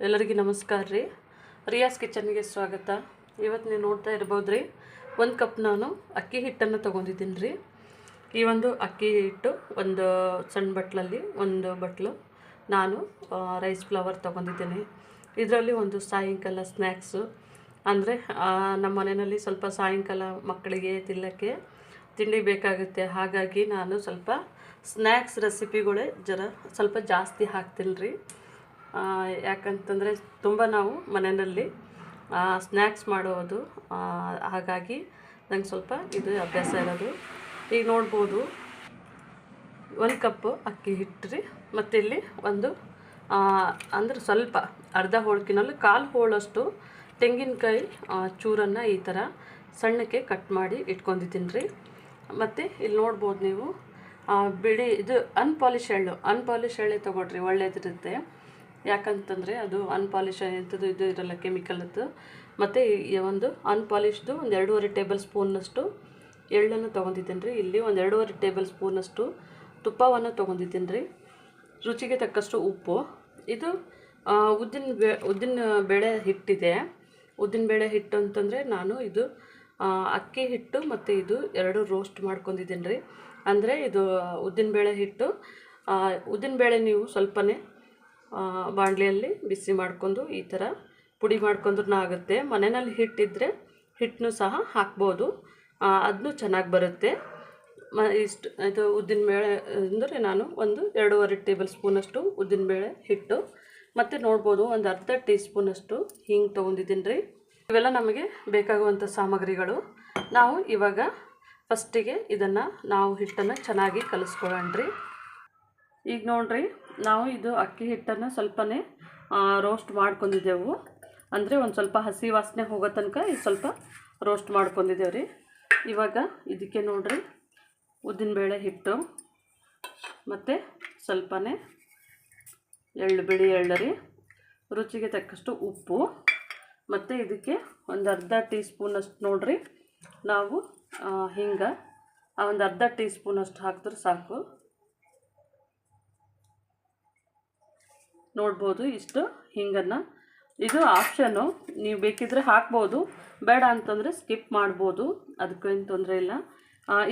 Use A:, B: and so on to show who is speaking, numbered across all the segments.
A: ಎಲ್ಲರಿಗೂ ನಮಸ್ಕಾರ ರೀ. ರಿಯಾಸ್ ಕಿಚನ್ಗೆ ಸ್ವಾಗತ. ಇವತ್ತು ನೀವು ನೋಡ್ತಾ ಇರ್ಬೋದು ರೀ, ಒಂದು ಕಪ್ ನಾನು ಅಕ್ಕಿ ಹಿಟ್ಟನ್ನು ತೊಗೊಂಡಿದ್ದೀನಿ ರೀ. ಈ ಒಂದು ಅಕ್ಕಿ ಹಿಟ್ಟು ಒಂದು ಸಣ್ಣ ಬಟ್ಲಲ್ಲಿ, ಒಂದು ಬಟ್ಲು ನಾನು ರೈಸ್ ಫ್ಲವರ್ ತೊಗೊಂಡಿದ್ದೀನಿ. ಇದರಲ್ಲಿ ಒಂದು ಸಾಯಂಕಾಲ ಸ್ನ್ಯಾಕ್ಸು ಅಂದರೆ ನಮ್ಮ ಮನೆಯಲ್ಲಿ ಸ್ವಲ್ಪ ಸಾಯಂಕಾಲ ಮಕ್ಕಳಿಗೆ ತಿನ್ನೋಕ್ಕೆ ತಿಂಡಿ ಬೇಕಾಗುತ್ತೆ. ಹಾಗಾಗಿ ನಾನು ಸ್ವಲ್ಪ ಸ್ನ್ಯಾಕ್ಸ್ ರೆಸಿಪಿಗಳೇ ಜರ ಸ್ವಲ್ಪ ಜಾಸ್ತಿ ಹಾಕ್ತೀನಿ ರೀ. ಯಾಕಂತಂದರೆ ತುಂಬ ನಾವು ಮನೆಯಲ್ಲಿ ಸ್ನ್ಯಾಕ್ಸ್ ಮಾಡೋದು ಹಾಗಾಗಿ ನಂಗೆ ಸ್ವಲ್ಪ ಇದು ಅಭ್ಯಾಸ ಇರೋದು. ಈಗ ನೋಡ್ಬೋದು, ಒಂದು ಕಪ್ಪು ಅಕ್ಕಿ ಹಿಟ್ಟು ರೀ ಮತ್ತು ಇಲ್ಲಿ ಒಂದು ಅಂದ್ರೆ ಸ್ವಲ್ಪ ಅರ್ಧ ಹೋಳ್ಕಿನಲ್ಲಿ ಕಾಲು ಹೋಳಷ್ಟು ತೆಂಗಿನಕಾಯಿ ಚೂರನ್ನು ಈ ಥರ ಸಣ್ಣಕ್ಕೆ ಕಟ್ ಮಾಡಿ ಇಟ್ಕೊಂಡಿದ್ದೀನಿ ರೀ ಮತ್ತು ಇಲ್ಲಿ ನೋಡ್ಬೋದು ನೀವು ಬಿಳಿ ಇದು ಅನ್ಪಾಲಿಶ್ ಎಳ್ಳು ಅನ್ಪಾಲಿಶ್ ಎಳ್ಳೆ ತೊಗೊಳ್ರಿ, ಒಳ್ಳೇದಿರುತ್ತೆ. ಯಾಕಂತಂದರೆ ಅದು ಅನ್ಪಾಲಿಶ್ ಎಂಥದ್ದು ಇದು ಇರಲ್ಲ ಕೆಮಿಕಲದ್ದು ಮತ್ತು ಒಂದು ಅನ್ಪಾಲಿಶ್ದು ಒಂದು ಎರಡೂವರೆ ಟೇಬಲ್ ಸ್ಪೂನ್ನಷ್ಟು ಎಳ್ಳನ್ನು ತೊಗೊಂಡಿದ್ದೀನಿ ರೀ ಇಲ್ಲಿ ಒಂದು ಎರಡೂವರೆ ಟೇಬಲ್ ಸ್ಪೂನಷ್ಟು ತುಪ್ಪವನ್ನು ತೊಗೊಂಡಿದ್ದೀನಿ ರೀ ರುಚಿಗೆ ತಕ್ಕಷ್ಟು ಉಪ್ಪು. ಇದು ಉದ್ದಿನ ಬೆ, ಉದ್ದಿನ ಬೇಳೆ ಹಿಟ್ಟಿದೆ. ಉದ್ದಿನ ಬೇಳೆ ಹಿಟ್ಟು ಅಂತಂದರೆ ನಾನು ಇದು ಅಕ್ಕಿ ಹಿಟ್ಟು ಮತ್ತು ಇದು ಎರಡು ರೋಸ್ಟ್ ಮಾಡ್ಕೊಂಡಿದ್ದೀನಿ ರೀ ಅಂದರೆ ಇದು ಉದ್ದಿನ ಬೇಳೆ ಹಿಟ್ಟು ಉದ್ದಿನ ಬೇಳೆ ನೀವು ಸ್ವಲ್ಪನೇ ಬಾಣಲೆಯಲ್ಲಿ ಬಿಸಿ ಮಾಡ್ಕೊಂಡು ಈ ಥರ ಪುಡಿ ಮಾಡ್ಕೊಂಡ್ರೂ ಆಗುತ್ತೆ. ಮನೆಯಲ್ಲಿ ಹಿಟ್ಟಿದ್ದರೆ ಹಿಟ್ಟನ್ನು ಸಹ ಹಾಕ್ಬೋದು. ಅದನ್ನು ಚೆನ್ನಾಗಿ ಬರುತ್ತೆ. ಮ, ಇಷ್ಟು, ಇದು ಉದ್ದಿನಬೇಳೆ ಅಂದರೆ ನಾನು ಒಂದು ಎರಡೂವರೆ ಟೇಬಲ್ ಸ್ಪೂನಷ್ಟು ಉದ್ದಿನಬೇಳೆ ಹಿಟ್ಟು. ಮತ್ತು ನೋಡ್ಬೋದು ಒಂದು ಅರ್ಧ ಟೀ ಸ್ಪೂನಷ್ಟು ಹಿಂಗೆ ತೊಗೊಂಡಿದ್ದೀನಿ ರೀ. ಇವೆಲ್ಲ ನಮಗೆ ಬೇಕಾಗುವಂಥ ಸಾಮಗ್ರಿಗಳು. ನಾವು ಇವಾಗ ಫಸ್ಟಿಗೆ ಇದನ್ನು ನಾವು ಹಿಟ್ಟನ್ನು ಚೆನ್ನಾಗಿ ಕಲಿಸ್ಕೊಳ್ಳೋಣ ರೀ. ಈಗ ನೋಡ್ರಿ ನಾವು ಇದು ಅಕ್ಕಿ ಹಿಟ್ಟನ್ನು ಸ್ವಲ್ಪನೇ ರೋಸ್ಟ್ ಮಾಡ್ಕೊಂಡಿದ್ದೆವು. ಅಂದರೆ ಒಂದು ಸ್ವಲ್ಪ ಹಸಿ ವಾಸನೆ ಹೋಗೋ ತನಕ ಇದು ಸ್ವಲ್ಪ ರೋಸ್ಟ್ ಮಾಡ್ಕೊಂಡಿದ್ದೇವೆ ರೀ. ಇವಾಗ ಇದಕ್ಕೆ ನೋಡ್ರಿ ಉದ್ದಿನಬೇಳೆ ಹಿಟ್ಟು, ಮತ್ತು ಸ್ವಲ್ಪನೇ ಎಳ್ಳು ಬಿಳಿ ಎಳ್ಳು ರೀ. ರುಚಿಗೆ ತಕ್ಕಷ್ಟು ಉಪ್ಪು, ಮತ್ತು ಇದಕ್ಕೆ ಒಂದು ಅರ್ಧ ಟೀ ಸ್ಪೂನಷ್ಟು ನೋಡ್ರಿ. ನಾವು ಹಿಂಗೆ ಒಂದು ಅರ್ಧ ಟೀ ಸ್ಪೂನಷ್ಟು ಹಾಕಿದ್ರೆ ಸಾಕು. ನೋಡ್ಬೋದು ಇಷ್ಟು, ಹಿಂಗನ್ನು. ಇದು ಆಪ್ಷನ್ನು ನೀವು ಬೇಕಿದ್ರೆ ಹಾಕ್ಬೋದು. ಬೇಡ ಅಂತಂದರೆ ಸ್ಕಿಪ್ ಮಾಡ್ಬೋದು. ಅದಕ್ಕೇನು ತೊಂದರೆ ಇಲ್ಲ.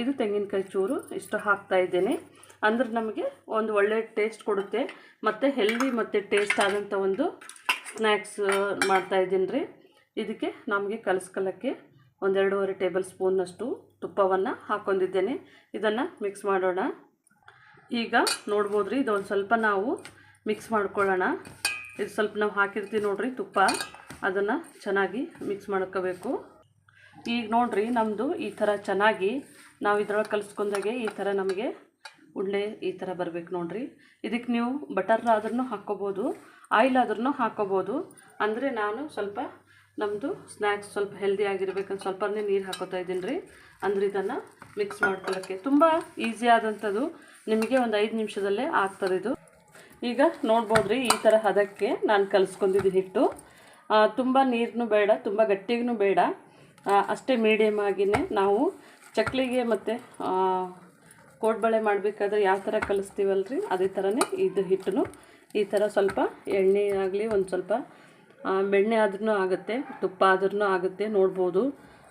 A: ಇದು ತೆಂಗಿನಕಾಯಿ ಚೂರು. ಇಷ್ಟು ಹಾಕ್ತಾ ಇದ್ದೇನೆ. ಅಂದ್ರೆ ನಮಗೆ ಒಂದು ಒಳ್ಳೆ ಟೇಸ್ಟ್ ಕೊಡುತ್ತೆ. ಮತ್ತು ಹೆಲ್ದಿ ಮತ್ತು ಟೇಸ್ಟ್ ಆದಂಥ ಒಂದು ಸ್ನ್ಯಾಕ್ಸ್ ಮಾಡ್ತಾ ಇದ್ದೀನಿ ರೀ. ಇದಕ್ಕೆ ನಮಗೆ ಕಲಿಸ್ಕೊಳ್ಳೋಕ್ಕೆ ಒಂದೆರಡೂವರೆ ಟೇಬಲ್ ಸ್ಪೂನ್ನಷ್ಟು ತುಪ್ಪವನ್ನು ಹಾಕ್ಕೊಂಡಿದ್ದೇನೆ. ಇದನ್ನು ಮಿಕ್ಸ್ ಮಾಡೋಣ. ಈಗ ನೋಡ್ಬೋದು ರೀ ಇದೊಂದು ಸ್ವಲ್ಪ ನಾವು ಮಿಕ್ಸ್ ಮಾಡ್ಕೊಳ್ಳೋಣ. ಇದು ಸ್ವಲ್ಪ ನಾವು ಹಾಕಿರ್ತೀವಿ ನೋಡ್ರಿ ತುಪ್ಪ. ಅದನ್ನು ಚೆನ್ನಾಗಿ ಮಿಕ್ಸ್ ಮಾಡ್ಕೋಬೇಕು. ಈಗ ನೋಡ್ರಿ ನಮ್ಮದು ಈ ಥರ ಚೆನ್ನಾಗಿ ನಾವು ಇದ್ರೊಳಗೆ ಕಲಿಸ್ಕೊಂಡಾಗೆ ಈ ಥರ ನಮಗೆ ಉಂಡೆ ಈ ಥರ ಬರಬೇಕು ನೋಡ್ರಿ. ಇದಕ್ಕೆ ನೀವು ಬಟರ್ ಆದ್ರೂ ಹಾಕ್ಕೋಬೋದು ಆಯಿಲ್ ಆದ್ರೂ ಹಾಕ್ಕೋಬೋದು. ಅಂದರೆ ನಾನು ಸ್ವಲ್ಪ ನಮ್ಮದು ಸ್ನ್ಯಾಕ್ಸ್ ಸ್ವಲ್ಪ ಹೆಲ್ದಿ ಆಗಿರ್ಬೇಕಂತ ಸ್ವಲ್ಪನೇ ನೀರು ಹಾಕೋತಾ ಇದ್ದೀನಿ ರೀ. ಅಂದ್ರೆ ಇದನ್ನು ಮಿಕ್ಸ್ ಮಾಡ್ಕೊಳ್ಳೋಕ್ಕೆ ತುಂಬ ಈಸಿ ಆದಂಥದ್ದು. ನಿಮಗೆ ಒಂದು ಐದು ನಿಮಿಷದಲ್ಲೇ ಆಗ್ತದೆ ಇದು. ಈಗ ನೋಡ್ಬೋದು ರೀ ಈ ಥರ ಹದಕ್ಕೆ ನಾನು ಕಲಿಸ್ಕೊಂಡಿದ್ದೀನಿ ಹಿಟ್ಟು. ತುಂಬ ನೀರನ್ನು ಬೇಡ, ತುಂಬ ಗಟ್ಟಿಗೂ ಬೇಡ. ಅಷ್ಟೇ ಮೀಡಿಯಮ್ ಆಗಿಯೇ ನಾವು ಚಕ್ಲಿಗೆ ಮತ್ತು ಕೋಡ್ಬಳೆ ಮಾಡಬೇಕಾದ್ರೆ ಯಾವ ಥರ ಕಲಿಸ್ತೀವಲ್ರಿ? ಅದೇ ಥರನೇ ಇದು ಹಿಟ್ಟನ್ನು ಈ ಥರ ಸ್ವಲ್ಪ ಎಣ್ಣೆ ಆಗಲಿ ಒಂದು ಸ್ವಲ್ಪ ಬೆಣ್ಣೆ ಆದ್ರೂ ಆಗುತ್ತೆ, ತುಪ್ಪ ಆದ್ರೂ ಆಗುತ್ತೆ, ನೋಡ್ಬೋದು.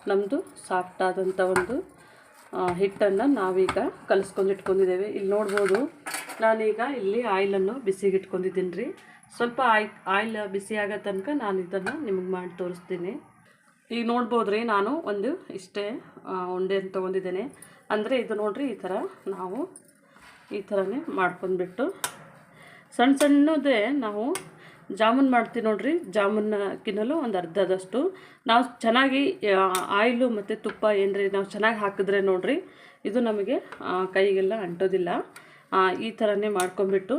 A: ನಮ್ಮದು ಸಾಫ್ಟ್ ಆದಂಥ ಒಂದು ಹಿಟ್ಟನ್ನು ನಾವೀಗ ಕಲಿಸ್ಕೊಂಡು ಇಟ್ಕೊಂಡಿದ್ದೇವೆ. ಇಲ್ಲಿ ನೋಡ್ಬೋದು, ನಾನೀಗ ಇಲ್ಲಿ ಆಯಿಲನ್ನು ಬಿಸಿಗೆ ಇಟ್ಕೊಂಡಿದ್ದೀನಿ ರೀ ಸ್ವಲ್ಪ ಆಯ್, ಆಯಿಲ್ ಬಿಸಿ ಆಗೋ ತನಕ ನಾನು ಇದನ್ನು ನಿಮಗೆ ಮಾಡಿ ತೋರಿಸ್ತೀನಿ. ಈಗ ನೋಡ್ಬೋದು ರೀ ನಾನು ಒಂದು ಇಷ್ಟೇ ಉಂಡೆ ಅಂತ ತೊಗೊಂಡಿದ್ದೇನೆ. ಅಂದರೆ ಇದು ನೋಡಿರಿ, ಈ ಥರ ನಾವು ಈ ಥರನೇ ಮಾಡ್ಕೊಂಡ್ಬಿಟ್ಟು ಸಣ್ಣ ಸಣ್ಣದೇ ನಾವು ಜಾಮೂನ್ ಮಾಡ್ತೀವಿ ನೋಡ್ರಿ ಜಾಮೂನ್ಕಿನ್ನಲು ಒಂದು ಅರ್ಧದಷ್ಟು. ನಾವು ಚೆನ್ನಾಗಿ ಆಯಿಲು ಮತ್ತು ತುಪ್ಪ ಏನ್ರಿ ನಾವು ಚೆನ್ನಾಗಿ ಹಾಕಿದ್ರೆ ನೋಡ್ರಿ, ಇದು ನಮಗೆ ಕೈಗೆಲ್ಲ ಅಂಟೋದಿಲ್ಲ. ಈ ಥರನೇ ಮಾಡ್ಕೊಂಬಿಟ್ಟು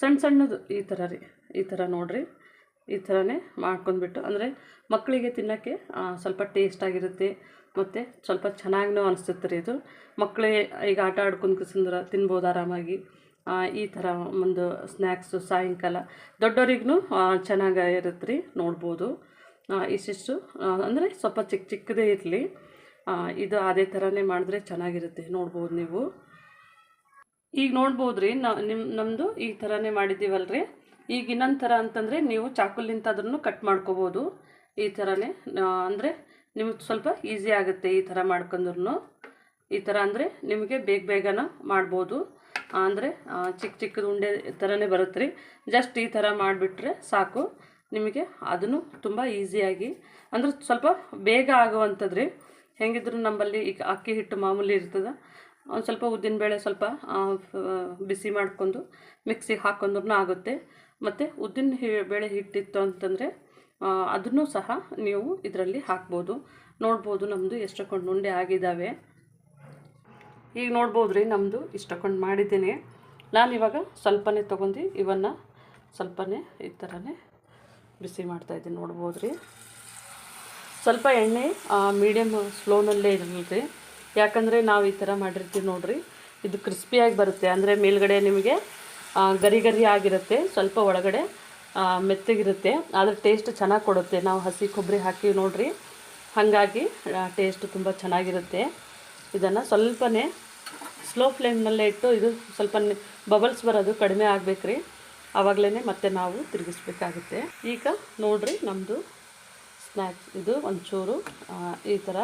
A: ಸಣ್ಣ ಸಣ್ಣದು ಈ ಥರ ರೀ, ಈ ಥರ ನೋಡ್ರಿ, ಈ ಥರನೇ ಮಾಡ್ಕೊಂಡ್ಬಿಟ್ಟು, ಅಂದರೆ ಮಕ್ಕಳಿಗೆ ತಿನ್ನೋಕ್ಕೆ ಸ್ವಲ್ಪ ಟೇಸ್ಟ್ ಆಗಿರುತ್ತೆ, ಮತ್ತು ಸ್ವಲ್ಪ ಚೆನ್ನಾಗೂ ಅನಿಸುತ್ತೆ ರೀ ಇದು. ಮಕ್ಕಳಿಗೆ ಈಗ ಆಟ ಆಡ್ಕೊಂಡು ಕಿಸಂದ್ರೆ ತಿನ್ಬೋದು ಆರಾಮಾಗಿ. ಈ ಥರ ಒಂದು ಸ್ನ್ಯಾಕ್ಸು ಸಾಯಂಕಾಲ. ದೊಡ್ಡವ್ರಿಗೂ ಚೆನ್ನಾಗಿ ಇರುತ್ತೆ ರೀ ನೋಡ್ಬೋದು ಇಷ್ಟಿಷ್ಟು ಅಂದರೆ ಸ್ವಲ್ಪ ಚಿಕ್ಕ ಚಿಕ್ಕದೇ ಇರಲಿ. ಇದು ಅದೇ ಥರನೇ ಮಾಡಿದ್ರೆ ಚೆನ್ನಾಗಿರುತ್ತೆ, ನೋಡ್ಬೋದು ನೀವು. ಈಗ ನೋಡ್ಬೋದು ರೀ ನಿಮ್ಮ ನಮ್ಮದು ಈ ಥರನೇ ಮಾಡಿದ್ದೀವಲ್ರಿ. ಈಗ ಇನ್ನೊಂದು ಥರ ಅಂತಂದರೆ ನೀವು ಚಾಕುಲಿಂತ ಅದನ್ನು ಕಟ್ ಮಾಡ್ಕೋಬೋದು. ಈ ಥರನೇ ಅಂದರೆ ನಿಮಗೆ ಸ್ವಲ್ಪ ಈಸಿ ಆಗುತ್ತೆ ಈ ಥರ ಮಾಡ್ಕೊಂಡ್ರು ಈ ಥರ ಅಂದರೆ ನಿಮಗೆ ಬೇಗ ಬೇಗನ ಮಾಡ್ಬೋದು. ಅಂದರೆ ಚಿಕ್ಕ ಚಿಕ್ಕದು ಉಂಡೆ ಥರನೇ ಬರುತ್ತೆ ರೀ. ಜಸ್ಟ್ ಈ ಥರ ಮಾಡಿಬಿಟ್ರೆ ಸಾಕು. ನಿಮಗೆ ಅದನ್ನು ತುಂಬ ಈಸಿಯಾಗಿ ಅಂದ್ರೆ ಸ್ವಲ್ಪ ಬೇಗ ಆಗುವಂಥದ್ದು ರೀ. ಹೆಂಗಿದ್ರು ನಮ್ಮಲ್ಲಿ ಈಗ ಅಕ್ಕಿ ಹಿಟ್ಟು ಮಾಮೂಲಿ ಇರ್ತದೆ. ಒಂದು ಸ್ವಲ್ಪ ಉದ್ದಿನಬೇಳೆ ಸ್ವಲ್ಪ ಬಿಸಿ ಮಾಡ್ಕೊಂಡು ಮಿಕ್ಸಿಗೆ ಹಾಕೊಂಡ್ರೂ ಆಗುತ್ತೆ. ಮತ್ತು ಉದ್ದಿನ ಬೇಳೆ ಹಿಟ್ಟಿತ್ತು ಅಂತಂದರೆ ಅದನ್ನು ಸಹ ನೀವು ಇದರಲ್ಲಿ ಹಾಕ್ಬೋದು. ನೋಡ್ಬೋದು ನಮ್ಮದು ಎಷ್ಟಕ್ಕೊಂಡು ಉಂಡೆ ಆಗಿದ್ದಾವೆ ಈಗ ನೋಡ್ಬೋದು ರೀ ನಮ್ಮದು ಇಷ್ಟಕೊಂಡು ಮಾಡಿದ್ದೀನಿ. ನಾನು ಇವಾಗ ಸ್ವಲ್ಪನೇ ತೊಗೊಂಡು ಇವನ್ನು ಸ್ವಲ್ಪನೇ ಈ ಥರನೇ ಬಿಸಿ ಮಾಡ್ತಾಯಿದ್ದೀನಿ ನೋಡ್ಬೋದು ರೀ ಸ್ವಲ್ಪ ಎಣ್ಣೆ ಮೀಡಿಯಮ್ ಸ್ಲೋನಲ್ಲೇ ಇರಲಿ ಯಾಕಂದರೆ ನಾವು ಈ ಥರ ಮಾಡಿರ್ತೀವಿ ನೋಡಿರಿ. ಇದು ಕ್ರಿಸ್ಪಿಯಾಗಿ ಬರುತ್ತೆ. ಅಂದರೆ ಮೇಲ್ಗಡೆ ನಿಮಗೆ ಗರಿ ಗರಿ ಆಗಿರುತ್ತೆ. ಸ್ವಲ್ಪ ಒಳಗಡೆ ಮೆತ್ತಗಿರುತ್ತೆ. ಆದರೆ ಟೇಸ್ಟ್ ಚೆನ್ನಾಗಿ ಕೊಡುತ್ತೆ. ನಾವು ಹಸಿ ಕೊಬ್ಬರಿ ಹಾಕಿ ನೋಡಿರಿ. ಹಾಗಾಗಿ ಟೇಸ್ಟ್ ತುಂಬ ಚೆನ್ನಾಗಿರುತ್ತೆ. ಇದನ್ನು ಸ್ವಲ್ಪನೇ ಸ್ಲೋ ಫ್ಲೇಮ್ನಲ್ಲೇ ಇಟ್ಟು ಇದು ಸ್ವಲ್ಪ ಬಬಲ್ಸ್ ಬರೋದು ಕಡಿಮೆ ಆಗಬೇಕ್ರಿ. ಆವಾಗಲೇ ಮತ್ತೆ ನಾವು ತಿರುಗಿಸ್ಬೇಕಾಗುತ್ತೆ. ಈಗ ನೋಡಿರಿ ನಮ್ಮದು ಸ್ನ್ಯಾಕ್ಸ್ ಇದು ಒಂಚೂರು ಈ ಥರ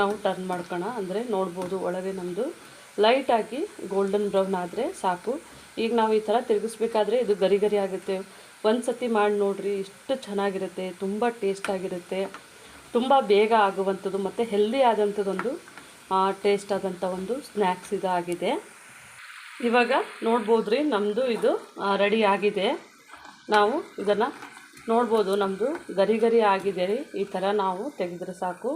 A: ನಾವು ಟರ್ನ್ ಮಾಡ್ಕೋಣ. ಅಂದರೆ ನೋಡ್ಬೋದು ಒಳಗೆ ನಮ್ಮದು ಲೈಟಾಗಿ ಗೋಲ್ಡನ್ ಬ್ರೌನ್ ಆದರೆ ಸಾಕು. ಈಗ ನಾವು ಈ ಥರ ತಿರುಗಿಸ್ಬೇಕಾದ್ರೆ ಇದು ಗರಿ ಗರಿ ಆಗುತ್ತೆ. ಒಂದು ಸತಿ ಮಾಡಿ ನೋಡ್ರಿ, ಇಷ್ಟು ಚೆನ್ನಾಗಿರುತ್ತೆ, ತುಂಬ ಟೇಸ್ಟಾಗಿರುತ್ತೆ ತುಂಬ ಬೇಗ ಆಗುವಂಥದ್ದು ಮತ್ತು ಹೆಲ್ದಿ ಆದಂಥದ್ದೊಂದು ಟೇಸ್ಟ್ ಆದಂಥ ಒಂದು ಸ್ನ್ಯಾಕ್ಸ್ ಇದಾಗಿದೆ. ಇವಾಗ ನೋಡ್ಬೋದು ರೀ ನಮ್ಮದು ಇದು ರೆಡಿ ಆಗಿದೆ. ನಾವು ಇದನ್ನು ನೋಡ್ಬೋದು ನಮ್ಮದು ಗರಿ ಗರಿ ಆಗಿದೆ ರೀ. ಈ ಥರ ನಾವು ತೆಗೆದ್ರೆ ಸಾಕು.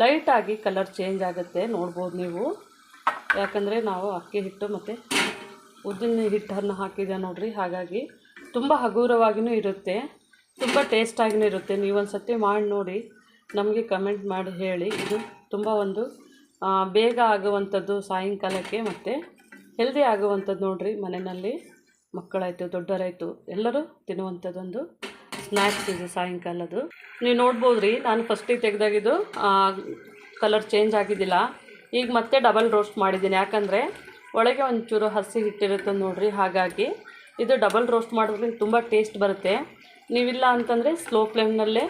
A: ಲೈಟಾಗಿ ಕಲರ್ ಚೇಂಜ್ ಆಗುತ್ತೆ, ನೋಡ್ಬೋದು ನೀವು. ಯಾಕಂದರೆ ನಾವು ಅಕ್ಕಿ ಹಿಟ್ಟು ಮತ್ತು ಉದ್ದಿನ ಹಿಟ್ಟನ್ನು ಹಾಕಿದೆ ನೋಡಿರಿ. ಹಾಗಾಗಿ ತುಂಬ ಹಗುರವಾಗಿಯೂ ಇರುತ್ತೆ. ತುಂಬ ಟೇಸ್ಟಾಗಿಯೂ ಇರುತ್ತೆ. ನೀವೊಂದು ಸತಿ ಮಾಡಿ ನೋಡಿ, ನಮಗೆ ಕಮೆಂಟ್ ಮಾಡಿ ಹೇಳಿ. ಇದು ತುಂಬ ಒಂದು ಬೇಗ ಆಗುವಂಥದ್ದು ಸಾಯಂಕಾಲಕ್ಕೆ ಮತ್ತು ಹೆಲ್ದಿ ಆಗುವಂಥದ್ದು ನೋಡ್ರಿ ಮನೆಯಲ್ಲಿ. ಮಕ್ಕಳಾಯಿತು, ದೊಡ್ಡವರಾಯಿತು, ಎಲ್ಲರೂ ತಿನ್ನುವಂಥದ್ದೊಂದು ಸ್ನ್ಯಾಕ್ಸ್ ಇದು ಸಾಯಂಕಾಲದ್ದು. ನೀವು ನೋಡ್ಬೋದು ರೀ ನಾನು ಫಸ್ಟಿಗೆ ತೆಗೆದಾಗಿದ್ದು ಕಲರ್ ಚೇಂಜ್ ಆಗಿದ್ದಿಲ್ಲ. ಈಗ ಮತ್ತೆ ಡಬಲ್ ರೋಸ್ಟ್ ಮಾಡಿದ್ದೀನಿ. ಯಾಕಂದರೆ ಒಳಗೆ ಒಂಚೂರು ಹಸಿ ಹಿಟ್ಟಿರುತ್ತೆ ನೋಡ್ರಿ, ಹಾಗಾಗಿ ಇದು ಡಬಲ್ ರೋಸ್ಟ್ ಮಾಡೋದ್ರಿಂದ ತುಂಬ ಟೇಸ್ಟ್ ಬರುತ್ತೆ. ನೀವಿಲ್ಲ ಅಂತಂದರೆ ಸ್ಲೋ ಫ್ಲೇಮ್ನಲ್ಲೇ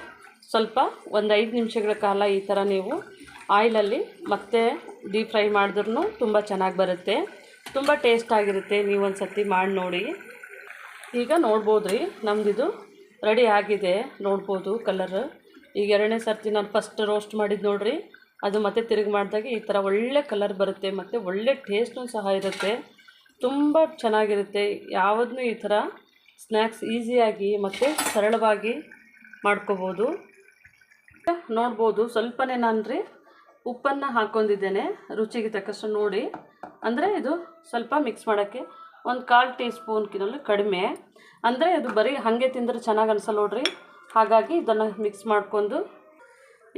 A: ಸ್ವಲ್ಪ ಒಂದು ಐದು ನಿಮಿಷಗಳ ಕಾಲ ಈ ಥರ ನೀವು ಆಯಿಲಲ್ಲಿ ಮತ್ತೆ ಡೀಪ್ ಫ್ರೈ ಮಾಡಿದ್ರೂ ತುಂಬ ಚೆನ್ನಾಗಿ ಬರುತ್ತೆ. ತುಂಬ ಟೇಸ್ಟ್ ಆಗಿರುತ್ತೆ. ನೀವು ಒಂದು ಸತಿ ಮಾಡಿ ನೋಡಿ. ಈಗ ನೋಡ್ಬೋದು ರೀ ನಮ್ಮದಿದು ರೆಡಿ ಆಗಿದೆ. ನೋಡ್ಬೋದು ಕಲರ್ ಈಗ ಎರಡನೇ ಸರ್ತಿ ನಾನು ಫಸ್ಟ್ ರೋಸ್ಟ್ ಮಾಡಿದ್ದು ನೋಡ್ರಿ. ಅದು ಮತ್ತೆ ತಿರುಗಿ ಮಾಡಿದಾಗ ಈ ಥರ ಒಳ್ಳೆ ಕಲರ್ ಬರುತ್ತೆ ಮತ್ತು ಒಳ್ಳೆ ಟೇಸ್ಟೂ ಸಹ ಇರುತ್ತೆ. ತುಂಬ ಚೆನ್ನಾಗಿರುತ್ತೆ. ಯಾವುದನ್ನೂ ಈ ಥರ ಸ್ನ್ಯಾಕ್ಸ್ ಈಸಿಯಾಗಿ ಮತ್ತು ಸರಳವಾಗಿ ಮಾಡ್ಕೋಬೋದು. ನೋಡ್ಬೋದು, ಸ್ವಲ್ಪನೇ ನಾನು ರೀ ಉಪ್ಪನ್ನು ಹಾಕ್ಕೊಂಡಿದ್ದೇನೆ ರುಚಿಗೆ ತಕ್ಕಷ್ಟು ನೋಡಿ. ಅಂದರೆ ಇದು ಸ್ವಲ್ಪ ಮಿಕ್ಸ್ ಮಾಡೋಕ್ಕೆ ಒಂದು ಕಾಲು ಟೀ ಸ್ಪೂನ್ಕಿನಲ್ಲಿ ಕಡಿಮೆ. ಅಂದರೆ ಇದು ಬರೀ ಹಾಗೆ ತಿಂದರೆ ಚೆನ್ನಾಗಿ ಅನ್ಸಲ್ಲ ನೋಡ್ರಿ. ಹಾಗಾಗಿ ಇದನ್ನು ಮಿಕ್ಸ್ ಮಾಡ್ಕೊಂಡು.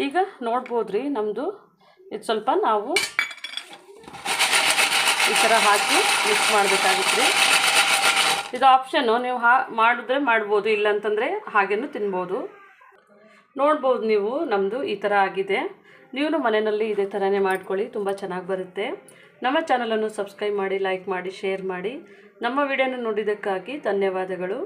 A: ಈಗ ನೋಡ್ಬೋದು ರೀ ನಮ್ಮದು ಇದು ಸ್ವಲ್ಪ ನಾವು ಈ ಥರ ಹಾಕಿ ಮಿಕ್ಸ್ ಮಾಡಬೇಕಾಗಿತ್ತು ರೀ ಇದು ಆಪ್ಷನ್ನು ನೀವು ಹಾ ಮಾಡಿದ್ರೆ ಮಾಡ್ಬೋದು, ಇಲ್ಲಂತಂದರೆ ಹಾಗೇನೂ ತಿನ್ಬೋದು. ನೋಡ್ಬೋದು ನೀವು ನಮ್ಮದು ಈ ಥರ ಆಗಿದೆ. ನೀವು ಮನೆಯಲ್ಲಿ ಇದೇ ಥರನೇ ಮಾಡ್ಕೊಳ್ಳಿ, ತುಂಬ ಚೆನ್ನಾಗಿ ಬರುತ್ತೆ. ನಮ್ಮ ಚಾನಲನ್ನು ಸಬ್ಸ್ಕ್ರೈಬ್ ಮಾಡಿ, ಲೈಕ್ ಮಾಡಿ, ಶೇರ್ ಮಾಡಿ. ನಮ್ಮ ವಿಡಿಯೋನ ನೋಡಿದ್ದಕ್ಕಾಗಿ ಧನ್ಯವಾದಗಳು.